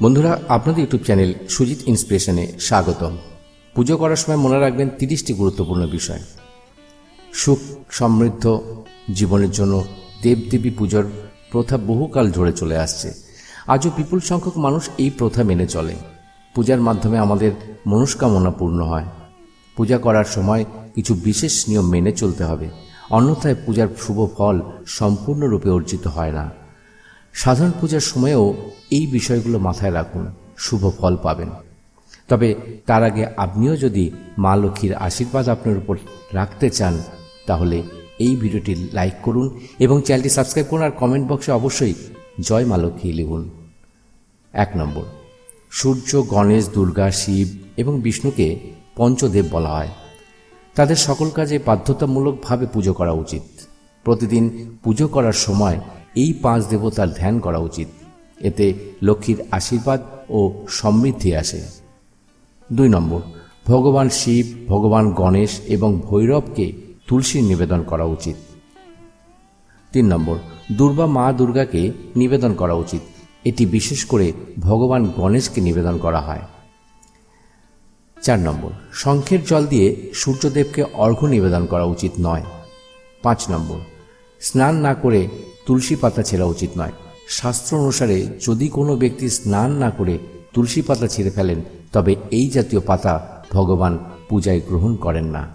বন্ধুরা, আপনাদের YouTube channel Sujit ইন্সপিরেশনে স্বাগতম। পুজো করার সময় মনে রাখবেন তিরিশটি গুরুত্বপূর্ণ বিষয়। সুখ, সমৃদ্ধ জীবনের জন্য দেবদেবী পুজোর প্রথা বহুকাল ধরে চলে আসছে। আজও বিপুল সংখ্যক মানুষ এই প্রথা মেনে চলে। পূজার মাধ্যমে আমাদের মনস্কামনা পূর্ণ হয়। পূজা করার সময় কিছু বিশেষ নিয়ম মেনে চলতে হবে। অন্যথায় পূজার শুভ ফল সম্পূর্ণরূপে অর্জিত হয় না। সাধারণ পূজার সময়েও এই বিষয়গুলো মাথায় রাখুন। শুভ ফল পাবেন। তবে তার আগে আপনিও যদি মা লক্ষ্মীর আশীর্বাদ আপনার উপর রাখতে চান, তাহলে এই ভিডিওটি লাইক করুন এবং চ্যানেলটি সাবস্ক্রাইব করুন আর কমেন্ট বক্সে অবশ্যই জয় মা লক্ষ্মী লিখুন। এক নম্বর, সূর্য, গণেশ, দুর্গা, শিব এবং বিষ্ণুকে পঞ্চদেব বলা হয়। তাদের সকল কাজে বাধ্যতামূলকভাবে পুজো করা উচিত। প্রতিদিন পুজো করার সময় এই পাঁচ দেবতার ধ্যান করা উচিত। এতে লক্ষ্মীর আশীর্বাদ ও সমৃদ্ধি আসে। দুই নম্বর, ভগবান শিব, ভগবান গণেশ এবং ভৈরবকে তুলসীর নিবেদন করা উচিত। তিন নম্বর দুর্বা মা দুর্গাকে নিবেদন করা উচিত। এটি বিশেষ করে ভগবান গণেশকে নিবেদন করা হয়। চার নম্বর, শঙ্খের জল দিয়ে সূর্যদেবকে অর্ঘ্য নিবেদন করা উচিত নয়। পাঁচ নম্বর স্নান না করে তুলসী পাতা ছেঁড়া উচিত নয়। শাস্ত্র অনুসারে যদি কোনো ব্যক্তি স্নান না করে তুলসী পাতা ছিঁড়ে ফেলেন, তবে এই জাতীয় পাতা ভগবান পূজায় গ্রহণ করেন না।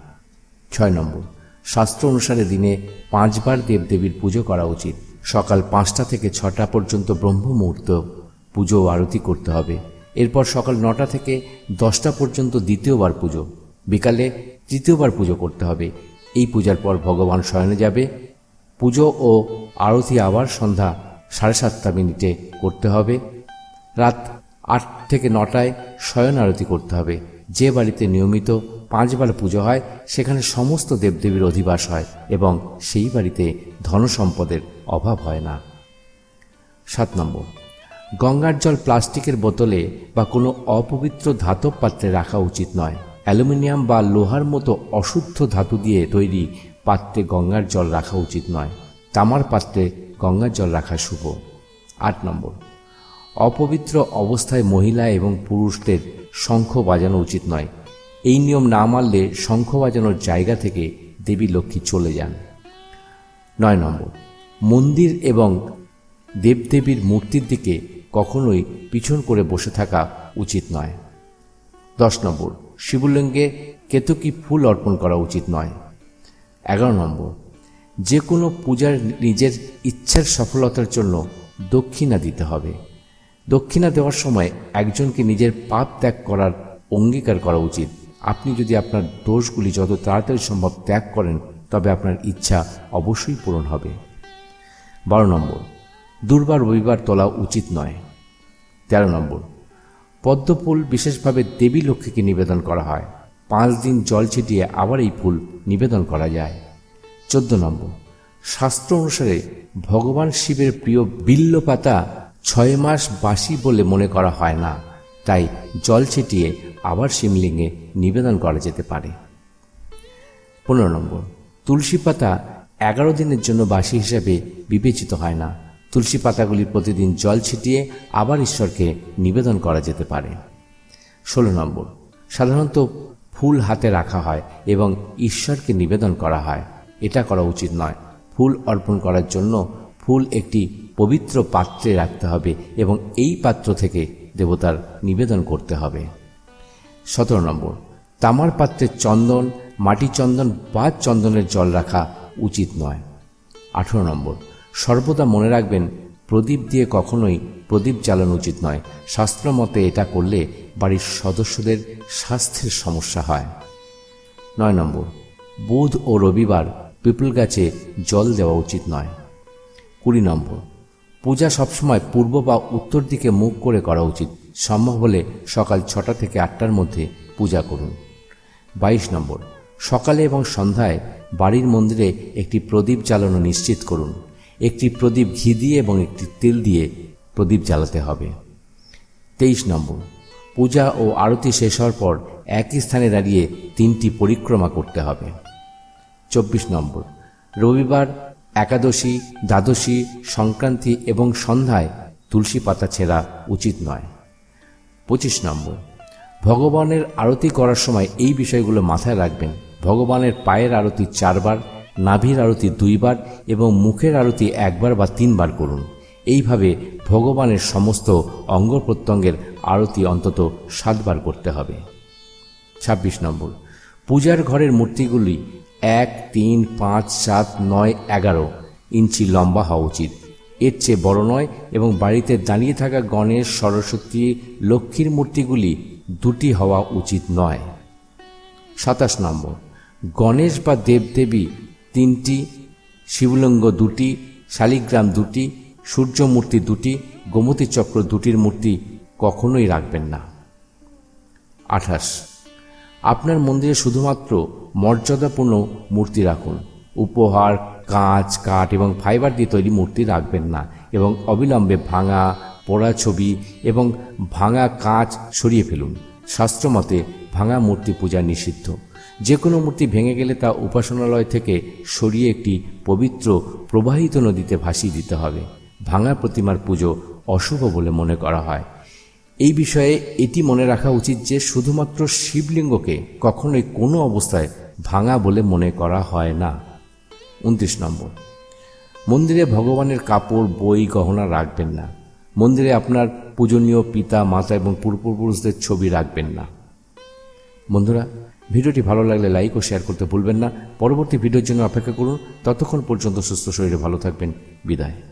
ছয় নম্বর, শাস্ত্র অনুসারে দিনে পাঁচবার দেবদেবীর পুজো করা উচিত। সকাল পাঁচটা থেকে ছটা পর্যন্ত ব্রহ্ম মুহূর্ত পুজো আরতি করতে হবে। এরপর সকাল নটা থেকে দশটা পর্যন্ত দ্বিতীয়বার পুজো। বিকালে তৃতীয়বার পুজো করতে হবে। এই পূজার পর ভগবান শয়নে যাবে পুজো ও আরতি আবার সন্ধ্যা সাড়ে সাতটা মিনিটে করতে হবে। রাত আট থেকে নটায় শয়ন আরতি করতে হবে। যে বাড়িতে নিয়মিত পাঁচবার পুজো হয়, সেখানে সমস্ত দেবদেবীর অধিবাস হয় এবং সেই বাড়িতে ধনসম্পদের অভাব হয় না। সাত নম্বর, গঙ্গার জল প্লাস্টিকের বোতলে বা কোনো অপবিত্র ধাতব পাত্রে রাখা উচিত নয়। অ্যালুমিনিয়াম বা লোহার মতো অশুদ্ধ ধাতু দিয়ে তৈরি পাত্রে গঙ্গার জল রাখা উচিত নয়। তামার পাত্রে গঙ্গার জল রাখা শুভ। আট নম্বর। অপবিত্র অবস্থায় মহিলা এবং পুরুষদের শঙ্খ বাজানো উচিত নয়। এই নিয়ম না মানলে শঙ্খ বাজানোর জায়গা থেকে দেবী লক্ষ্মী চলে যান। নয় নম্বর। মন্দির এবং দেবদেবীর মূর্তির দিকে কখনোই পিছন করে বসে থাকা উচিত নয়। দশ নম্বর। শিবলিঙ্গে কেতকী ফুল অর্পণ করা উচিত নয়। এগারো নম্বর। যে কোনো পূজার নিজের ইচ্ছার সফলতার জন্য দক্ষিণা দিতে হবে। দক্ষিণা দেওয়ার সময় একজনকে নিজের পাপ ত্যাগ করার অঙ্গীকার করা উচিত। আপনি যদি আপনার দোষগুলি যত তাড়াতাড়ি সম্ভব ত্যাগ করেন, তবে আপনার ইচ্ছা অবশ্যই পূরণ হবে। বারো নম্বর, দুর্বার রবিবার তোলা উচিত নয়। তেরো নম্বর, পদ্মফুল বিশেষভাবে দেবী লক্ষ্মীকে নিবেদন করা হয়। পাঁচ দিন জল ছিটিয়ে আবার এই ফুল নিবেদন করা যায়। চোদ্দ নম্বর। শাস্ত্র অনুসারে ভগবান শিবের প্রিয় বিল্ল পাতা ছয় মাস বাসি বলে মনে করা হয় না, তাই জল ছিটিয়ে আবার শিমলিঙ্গে নিবেদন করা যেতে পারে। পনেরো নম্বর। তুলসী পাতা এগারো দিনের জন্য বাসি হিসাবে বিবেচিত হয় না। তুলসী পাতাগুলি প্রতিদিন জল ছিটিয়ে আবার ঈশ্বরকে নিবেদন করা যেতে পারে। ষোলো নম্বর। সাধারণত ফুল হাতে রাখা হয় এবং ঈশ্বরকে নিবেদন করা হয়। এটা করা উচিত নয়। ফুল অর্পণ করার জন্য ফুল একটি পবিত্র পাত্রে রাখতে হবে এবং এই পাত্র থেকে দেবতার নিবেদন করতে হবে। সতেরো নম্বর, তামার পাত্রে চন্দন, মাটি চন্দন বা চন্দনের জল রাখা উচিত নয়। আঠেরো নম্বর, সর্বদা মনে রাখবেন প্রদীপ দিয়ে কখনোই প্রদীপ জ্বালানো উচিত নয়। শাস্ত্র মতে এটা করলে বাড়ির সদস্যদের স্বাস্থ্যের সমস্যা হয়। নয় নম্বর, বুধ ও রবিবার পিপল গাছে জল দেওয়া উচিত নয়। কুড়ি নম্বর, পূজা সবসময় পূর্ব বা উত্তর দিকে মুখ করে করা উচিত। সম্ভব হলে সকাল ছটা থেকে আটটার মধ্যে পূজা করুন। বাইশ নম্বর, সকালে এবং সন্ধ্যায় বাড়ির মন্দিরে একটি প্রদীপ জ্বালানো নিশ্চিত করুন। একটি প্রদীপ ঘি দিয়ে এবং একটি তেল দিয়ে প্রদীপ জ্বালাতে হবে। তেইশ নম্বর, পূজা ও আরতি শেষ হওয়ার পর একই স্থানে দাঁড়িয়ে তিনটি পরিক্রমা করতে হবে। চব্বিশ নম্বর। রবিবার একাদশী, দ্বাদশী, সংক্রান্তি এবং সন্ধ্যায় তুলসী পাতা ছেঁড়া উচিত নয়। পঁচিশ নম্বর। ভগবানের আরতি করার সময় এই বিষয়গুলো মাথায় রাখবেন। ভগবানের পায়ের আরতি চারবার, নাভির আরতি দুইবার এবং মুখের আরতি একবার বা তিনবার করুন। এইভাবে ভগবানের সমস্ত অঙ্গ প্রত্যঙ্গের আরতি অন্তত সাতবার করতে হবে। ছাব্বিশ নম্বর। পূজার ঘরের মূর্তিগুলি এক, তিন, পাঁচ, সাত, নয়, এগারো ইঞ্চি লম্বা হওয়া উচিত। এর চেয়ে বড় নয় এবং বাড়িতে দাঁড়িয়ে থাকা গণেশ, সরস্বতী, লক্ষ্মীর মূর্তিগুলি দুটি হওয়া উচিত নয়। সাতাশ নম্বর। গণেশ বা দেবদেবী তিনটি, শিবলিঙ্গ দুটি, শালিগ্রাম দুটি সূর্য মূর্তি দুটি, গোমতী চক্র দুটির মূর্তি কখনোই রাখবেন না। আঠাশ। আপনার মন্দিরে শুধুমাত্র মর্যাদাপূর্ণ মূর্তি রাখুন। উপহার, কাঁচ, কাঠ এবং ফাইবার দিয়ে তৈরি মূর্তি রাখবেন না এবং অবিলম্বে ভাঙা, পোড়া ছবি এবং ভাঙা কাঁচ সরিয়ে ফেলুন। শাস্ত্রমতে, ভাঙা মূর্তি পূজা নিষিদ্ধ। যে কোনো মূর্তি ভেঙে গেলে তা উপাসনালয় থেকে সরিয়ে একটি পবিত্র, প্রবাহিত নদীতে ভাসিয়ে দিতে হবে। ভাঙা প্রতিমার পুজো অশুভ বলে মনে করা হয়। এই বিষয়ে এটি মনে রাখা উচিত যে শুধুমাত্র শিবলিঙ্গকে কখনোই কোনো অবস্থায় ভাঙা বলে মনে করা হয় না। উনত্রিশ নম্বর। মন্দিরে ভগবানের কাপড়, বই, গহনা রাখবেন না। মন্দিরে আপনার পূজনীয় পিতা, মাতা এবং পূর্বপুরুষদের ছবি রাখবেন না। বন্ধুরা, ভিডিওটি ভালো লাগলে লাইক ও শেয়ার করতে ভুলবেন না। পরবর্তী ভিডিওর জন্য অপেক্ষা করুন। ততক্ষণ পর্যন্ত সুস্থ শরীরে ভালো থাকবেন। বিদায়।